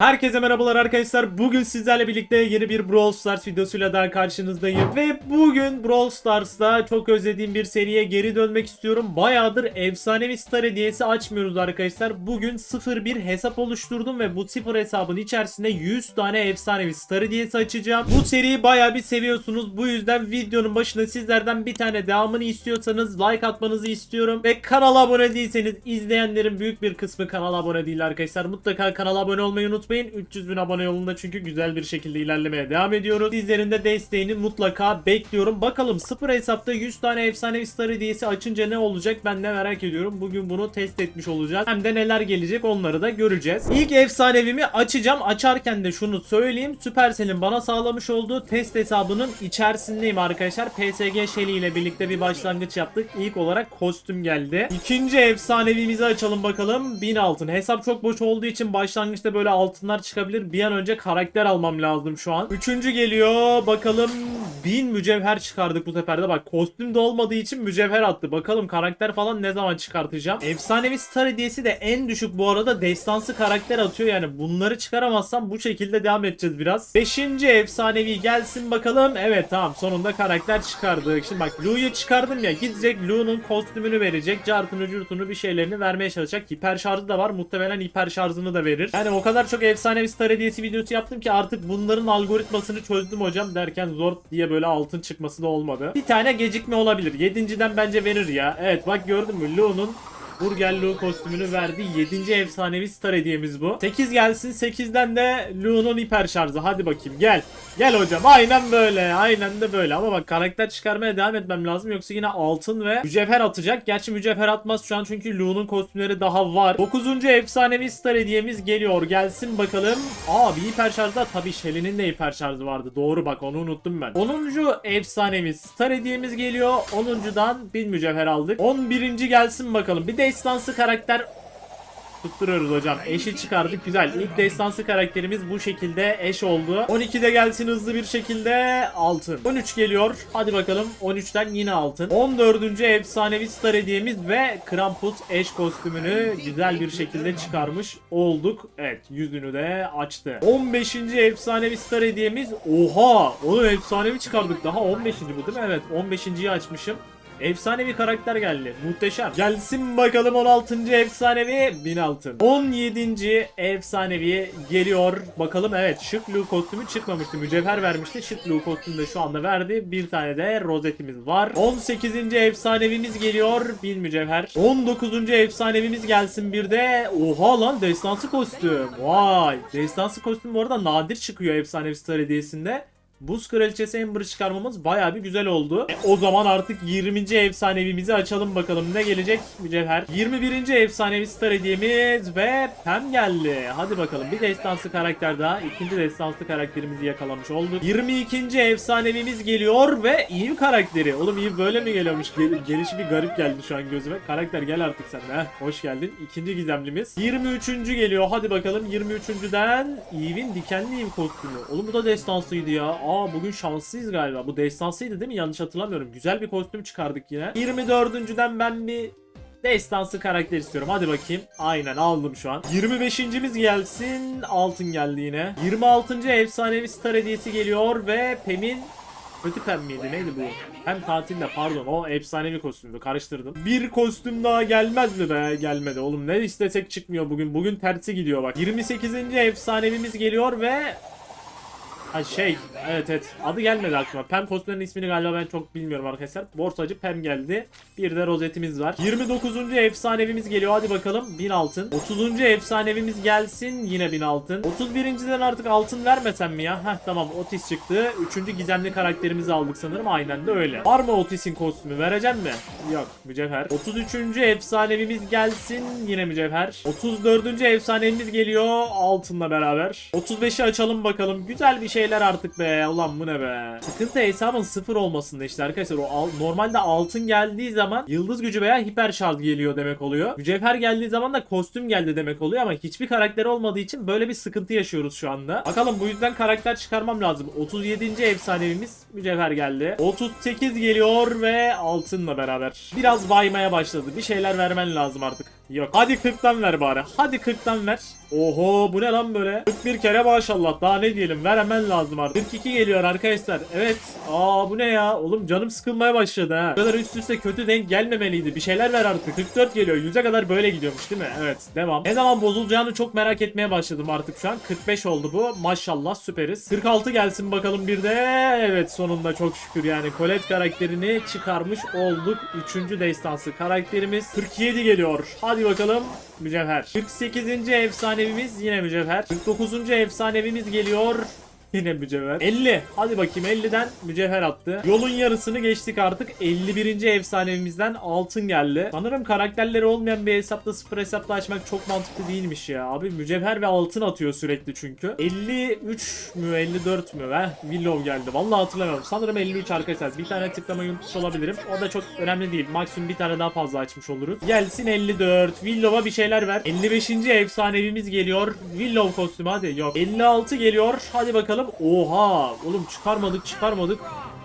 Herkese merhabalar arkadaşlar. Bugün sizlerle birlikte yeni bir Brawl Stars videosuyla daha karşınızdayım. Ve bugün Brawl Stars'ta çok özlediğim bir seriye geri dönmek istiyorum. Bayağıdır efsanevi star hediyesi açmıyoruz arkadaşlar. Bugün 01 hesap oluşturdum ve bu sıfır hesabın içerisinde 100 tane efsanevi star hediyesi açacağım. Bu seriyi bayağı bir seviyorsunuz. Bu yüzden videonun başında sizlerden bir tane devamını istiyorsanız like atmanızı istiyorum. Ve kanala abone değilseniz izleyenlerin büyük bir kısmı kanala abone değil arkadaşlar. Mutlaka kanala abone olmayı unutmayın. 300 bin abone yolunda çünkü güzel bir şekilde ilerlemeye devam ediyoruz. Sizlerin de desteğini mutlaka bekliyorum. Bakalım sıfır hesapta 100 tane efsanevi star hediyesi açınca ne olacak ben de merak ediyorum. Bugün bunu test etmiş olacağız. Hem de neler gelecek onları da göreceğiz. İlk efsanevimi açacağım. Açarken de şunu söyleyeyim. Supercell'in bana sağlamış olduğu test hesabının içerisindeyim arkadaşlar. PSG Shelly ile birlikte bir başlangıç yaptık. İlk olarak kostüm geldi. İkinci efsanevimizi açalım bakalım. 1000 altın. Hesap çok boş olduğu için başlangıçta böyle altınlar çıkabilir. Bir an önce karakter almam lazım şu an. Üçüncü geliyor. Bakalım 1000 mücevher çıkardık bu sefer de. Bak kostüm de olmadığı için mücevher attı. Bakalım karakter falan ne zaman çıkartacağım. Efsanevi star hediyesi de en düşük bu arada destansı karakter atıyor. Yani bunları çıkaramazsam bu şekilde devam edeceğiz biraz. Beşinci efsanevi gelsin bakalım. Evet tamam sonunda karakter çıkardık. Şimdi bak Lu'yu çıkardım ya. Gidecek Lu'nun kostümünü verecek. Cartını curtunu bir şeylerini vermeye çalışacak. Hiper şarjı da var. Muhtemelen hiper şarjını da verir. Yani o kadar çok efsanevi star hediyesi videosu yaptım ki artık bunların algoritmasını çözdüm hocam derken zor diye böyle altın çıkması da olmadı. Bir tane gecikme olabilir. Yedinciden bence verir ya. Evet bak gördün mü Lu'nun Burger Lu kostümünü verdi. 7. efsanevi star hediyemiz bu. 8 gelsin. 8'den de Lu'nun hiper şarjı. Hadi bakayım gel. Gel hocam. Aynen böyle. Aynen de böyle. Ama bak karakter çıkarmaya devam etmem lazım. Yoksa yine altın ve mücevher atacak. Gerçi mücevher atmaz şu an çünkü Lu'nun kostümleri daha var. 9. efsanevi star hediyemiz geliyor. Gelsin bakalım. Aa bir hiper şarjda tabii Shelly'nin de hiper şarjı vardı. Doğru bak onu unuttum ben. 10. efsanevi star hediyemiz geliyor. 10.dan bir mücevher aldık. 11. gelsin bakalım. Bir destansı karakter Tutturuyoruz hocam. Eşi çıkardık. Güzel. İlk destansı karakterimiz bu şekilde eş oldu. 12'de gelsin hızlı bir şekilde altın. 13 geliyor. Hadi bakalım. 13'ten yine altın. 14. efsanevi star hediyemiz ve Krampus eş kostümünü güzel bir şekilde çıkarmış olduk. Evet yüzünü de açtı. 15. efsanevi star hediyemiz. Oha! Oğlum efsanevi çıkardık. Daha 15. bu değil mi? Evet 15.yi açmışım. Efsanevi karakter geldi. Muhteşem. Gelsin bakalım 16. efsanevi 1000 altın. 17. efsanevi geliyor. Bakalım evet şık Lu kostümü çıkmamıştı. Mücevher vermişti. Şık Lu kostümü de şu anda verdi. Bir tane de rozetimiz var. 18. efsanevimiz geliyor. 1000 mücevher. 19. efsanevimiz gelsin bir de. Oha lan destansı kostüm. Vay. Destansı kostüm bu arada nadir çıkıyor efsanevi star hediyesinde. Buz Kraliçesi Amber'ı çıkarmamız baya bir güzel oldu. E, o zaman artık 20. efsanevimizi açalım bakalım ne gelecek mücevher. 21. efsanevi star hediyemiz ve Pem geldi. Hadi bakalım bir destansı karakter daha. ikinci destansı karakterimizi yakalamış olduk. 22. efsanevimiz geliyor ve Eve karakteri. Oğlum Eve böyle mi geliyormuş? Gel- gelişi bir garip geldi şu an gözüme. Karakter gel artık sen de. Hoş geldin. İkinci gizemlimiz. 23. geliyor. Hadi bakalım 23.den Eve'in dikenli Eve kostümü. Oğlum bu da destansıydı ya. Aa bugün şanslıyız galiba. Bu destansıydı değil mi? Yanlış hatırlamıyorum. Güzel bir kostüm çıkardık yine. 24.den ben bir destansı karakter istiyorum. Hadi bakayım. Aynen aldım şu an. 25.miz gelsin. Altın geldi yine. 26. efsanevi star hediyesi geliyor ve Pem'in Kötü pem miydi neydi bu? Hem tatilde pardon o efsanevi kostümdü karıştırdım. Bir kostüm daha gelmez mi be? Gelmedi oğlum ne istesek çıkmıyor bugün. Bugün tersi gidiyor bak. 28. efsanevimiz geliyor ve Ha şey, evet evet. Adı gelmedi aklıma. Pem kostümlerinin ismini galiba ben çok bilmiyorum arkadaşlar. Borsacı Pem geldi. Bir de rozetimiz var. 29. efsanevimiz geliyor. Hadi bakalım. 1000 altın. 30. efsanevimiz gelsin. Yine 1000 altın. 31.den artık altın vermesem mi ya? Heh tamam Otis çıktı. 3. gizemli karakterimizi aldık sanırım. Aynen de öyle. Var mı Otis'in kostümü? Vereceğim mi? Yok. Mücevher. 33. efsanevimiz gelsin. Yine mücevher. 34. efsanevimiz geliyor. Altınla beraber. 35'i açalım bakalım. Güzel bir şeyler artık be. Ulan bu ne be. Sıkıntı hesabın sıfır olmasında işte arkadaşlar. O al- normalde altın geldiği zaman yıldız gücü veya hiper şarj geliyor demek oluyor. Mücevher geldiği zaman da kostüm geldi demek oluyor ama hiçbir karakter olmadığı için böyle bir sıkıntı yaşıyoruz şu anda. Bakalım bu yüzden karakter çıkarmam lazım. 37. efsanevimiz mücevher geldi. 38 geliyor ve altınla beraber. Biraz baymaya başladı. Bir şeyler vermen lazım artık. Yok. Hadi 40'tan ver bari. Hadi 40'tan ver. Oho bu ne lan böyle? 41 kere maşallah. Daha ne diyelim? Ver hemen lazım artık. 42 geliyor arkadaşlar. Evet. Aa bu ne ya? Oğlum canım sıkılmaya başladı ha. Bu kadar üst üste kötü denk gelmemeliydi. Bir şeyler ver artık. 44 geliyor. 100'e kadar böyle gidiyormuş değil mi? Evet. Devam. Ne zaman bozulacağını çok merak etmeye başladım artık şu an. 45 oldu bu. Maşallah süperiz. 46 gelsin bakalım bir de. Evet sonunda çok şükür yani. Colette karakterini çıkarmış olduk. 3. destansı karakterimiz. 47 geliyor. Hadi bakalım. Mücevher. 48. efsanevimiz yine mücevher. 49. efsanevimiz geliyor. Yine mücevher. 50. Hadi bakayım 50'den mücevher attı. Yolun yarısını geçtik artık. 51. efsanevimizden altın geldi. Sanırım karakterleri olmayan bir hesapta sıfır hesapta açmak çok mantıklı değilmiş ya. Abi mücevher ve altın atıyor sürekli çünkü. 53 mü 54 mü ve Willow geldi. Vallahi hatırlamıyorum. Sanırım 53 arkadaşlar. Bir tane tıklamayı unutmuş olabilirim. O da çok önemli değil. Maksimum bir tane daha fazla açmış oluruz. Gelsin 54. Willow'a bir şeyler ver. 55. efsanevimiz geliyor. Willow kostümü hadi. Yok. 56 geliyor. Hadi bakalım. Oha. Oğlum çıkarmadık çıkarmadık.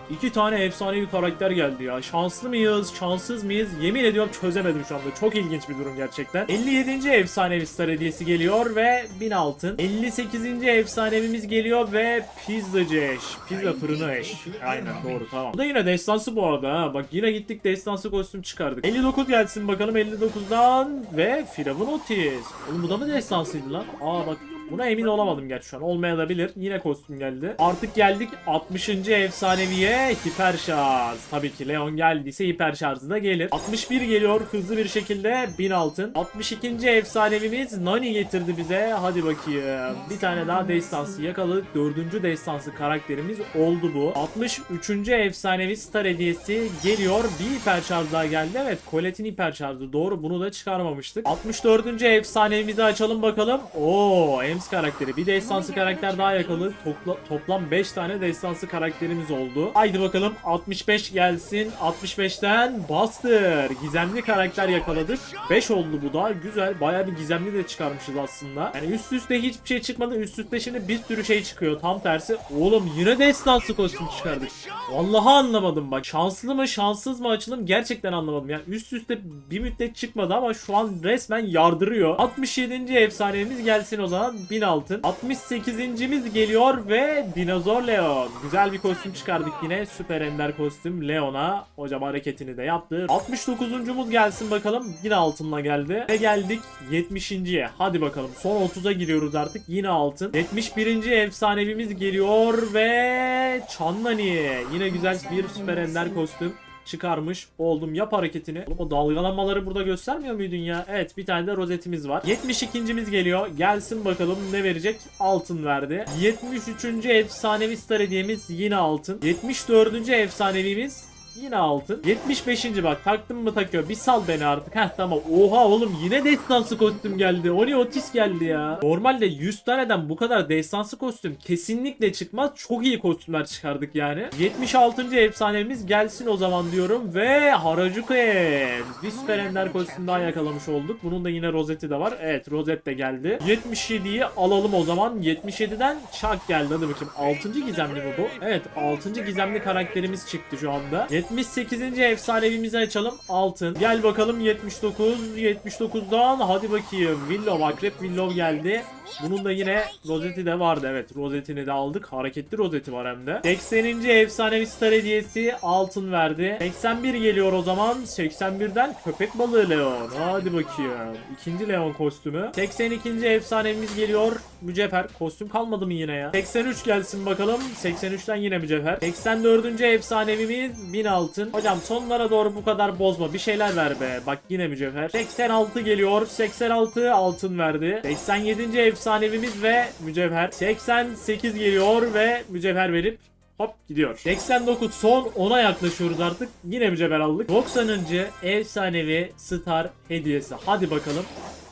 İki tane efsanevi karakter geldi ya. Şanslı mıyız, şanssız mıyız? Yemin ediyorum çözemedim şu anda. Çok ilginç bir durum gerçekten. 57. efsanevi star hediyesi geliyor ve 1000 altın. 58. efsanevimiz geliyor ve pizzacı eş. Pizza fırını eş. Aynen doğru tamam. Bu da yine destansı bu arada ha. Bak yine gittik destansı kostüm çıkardık. 59 gelsin bakalım 59'dan ve Firavun Otis. Oğlum bu da mı destansıydı lan? Aa bak Buna emin olamadım gerçi şu an. Olmayabilir. Yine kostüm geldi. Artık geldik 60. efsaneviye hiper şarj. Tabii ki Leon geldiyse hiper şarjı da gelir. 61 geliyor hızlı bir şekilde 1000 altın. 62. efsanevimiz Nani getirdi bize. Hadi bakayım. Bir tane daha destansı yakaladık. 4. destansı karakterimiz oldu bu. 63. efsanevi star hediyesi geliyor. Bir hiper şarj daha geldi. Evet Colette'in hiper şarjı. Doğru bunu da çıkarmamıştık. 64. efsanevimizi açalım bakalım. Oo Ems karakteri. Bir destansı karakter daha yakaladık. Topla- toplam 5 tane destansı karakterimiz oldu. Haydi bakalım 65 gelsin. 65'ten Buster. Gizemli karakter yakaladık. 5 oldu bu da. Güzel. Baya bir gizemli de çıkarmışız aslında. Yani üst üste hiçbir şey çıkmadı. Üst üste şimdi bir sürü şey çıkıyor. Tam tersi. Oğlum yine destansı kostüm çıkardık. Vallahi anlamadım bak. Şanslı mı şanssız mı açılım gerçekten anlamadım. Yani üst üste bir müddet çıkmadı ama şu an resmen yardırıyor. 67. efsanemiz gelsin o zaman. 1000 altın. 68.miz geliyor ve Dinozor Leon. Güzel bir kostüm çıkardık yine. Süper ender kostüm Leon'a. Hocam hareketini de yaptı. 69.muz gelsin bakalım. Yine altınla geldi. Ve geldik 70.ye. Hadi bakalım. Son 30'a giriyoruz artık. Yine altın. 71. efsanevimiz geliyor ve Çanlani. Yine güzel bir süper ender kostüm çıkarmış oldum. Yap hareketini. Oğlum o dalgalanmaları burada göstermiyor muydun ya? Evet bir tane de rozetimiz var. 72.miz geliyor. Gelsin bakalım ne verecek? Altın verdi. 73. efsanevi star hediyemiz yine altın. 74. efsanevimiz Yine altın. 75. bak taktım mı takıyor. Bir sal beni artık. Heh tamam. Oha oğlum yine destansı kostüm geldi. Oni Otis geldi ya. Normalde 100 taneden bu kadar destansı kostüm kesinlikle çıkmaz. Çok iyi kostümler çıkardık yani. 76. efsanemiz gelsin o zaman diyorum. Ve Harajuku Ez. Bir süper ender kostüm daha yakalamış olduk. Bunun da yine rozeti de var. Evet rozet de geldi. 77'yi alalım o zaman. 77'den Chuck geldi. Hadi bakayım. 6. gizemli mi bu? Evet 6. gizemli karakterimiz çıktı şu anda. 78. efsanevimizi açalım. Altın. Gel bakalım 79. 79'dan hadi bakayım. Willow Akrep Willow geldi. Bunun da yine rozeti de vardı. Evet rozetini de aldık. Hareketli rozeti var hem de. 80. efsanevi star hediyesi altın verdi. 81 geliyor o zaman. 81'den köpek balığı Leon. Hadi bakayım. İkinci Leon kostümü. 82. efsanemiz geliyor. Mücevher. Kostüm kalmadı mı yine ya? 83 gelsin bakalım. 83'ten yine mücevher. 84. efsanevimiz 1000 altın. Hocam sonlara doğru bu kadar bozma. Bir şeyler ver be. Bak yine mücevher. 86 geliyor. 86 altın verdi. 87. efsanevimiz ve mücevher. 88 geliyor ve mücevher verip Hop gidiyor. 89 son 10'a yaklaşıyoruz artık. Yine mücevher aldık. 90. efsanevi star hediyesi. Hadi bakalım.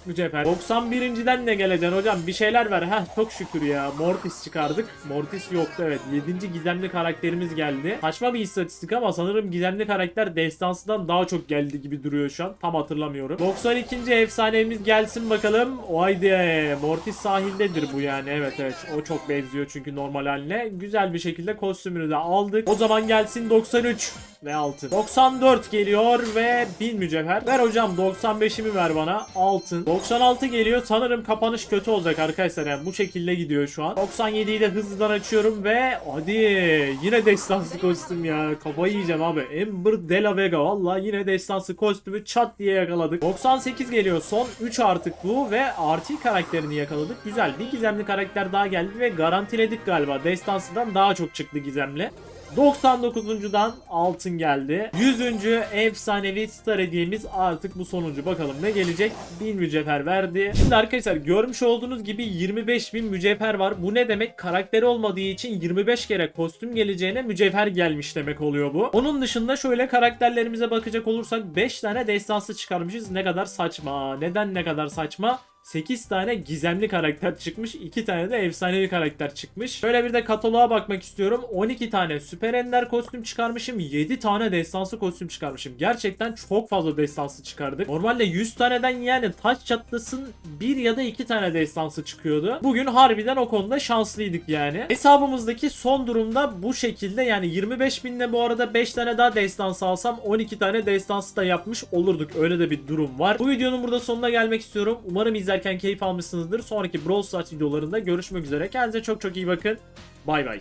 Mücevher. 91.den ne geleceksin hocam? Bir şeyler ver. Heh çok şükür ya. Mortis çıkardık. Mortis yoktu evet. 7. gizemli karakterimiz geldi. Saçma bir istatistik ama sanırım gizemli karakter destansıdan daha çok geldi gibi duruyor şu an. Tam hatırlamıyorum. 92. efsanemiz gelsin bakalım. O haydi. Mortis sahildedir bu yani. Evet evet. O çok benziyor çünkü normal haline. Güzel bir şekilde kostümünü de aldık. O zaman gelsin 93 ve altın. 94 geliyor ve 1000 mücevher. Ver hocam 95'imi ver bana. Altın. 96 geliyor. Sanırım kapanış kötü olacak arkadaşlar. Yani bu şekilde gidiyor şu an. 97'yi de hızlıdan açıyorum ve hadi yine destansı kostüm ya. Kafayı yiyeceğim abi. Ember de la Vega. Valla yine destansı kostümü çat diye yakaladık. 98 geliyor. Son 3 artık bu ve RT karakterini yakaladık. Güzel. Bir gizemli karakter daha geldi ve garantiledik galiba. Destansıdan daha çok çıktı gizemli. 99'uncudan altın geldi. 100. efsanevi star hediyemiz artık bu sonuncu. Bakalım ne gelecek? 1000 mücevher verdi. Şimdi arkadaşlar görmüş olduğunuz gibi 25.000 mücevher var. Bu ne demek? Karakteri olmadığı için 25 kere kostüm geleceğine mücevher gelmiş demek oluyor bu. Onun dışında şöyle karakterlerimize bakacak olursak 5 tane destansı çıkarmışız. Ne kadar saçma. Neden ne kadar saçma? 8 tane gizemli karakter çıkmış. 2 tane de efsanevi karakter çıkmış. Şöyle bir de kataloğa bakmak istiyorum. 12 tane süper ender kostüm çıkarmışım. 7 tane destansı kostüm çıkarmışım. Gerçekten çok fazla destansı çıkardık. Normalde 100 taneden yani taş çatlasın 1 ya da 2 tane destansı çıkıyordu. Bugün harbiden o konuda şanslıydık yani. Hesabımızdaki son durumda bu şekilde yani 25 binle bu arada 5 tane daha destansı alsam 12 tane destansı da yapmış olurduk. Öyle de bir durum var. Bu videonun burada sonuna gelmek istiyorum. Umarım izlerken keyif almışsınızdır. Sonraki Brawl Stars videolarında görüşmek üzere. Kendinize çok çok iyi bakın. Bay bay.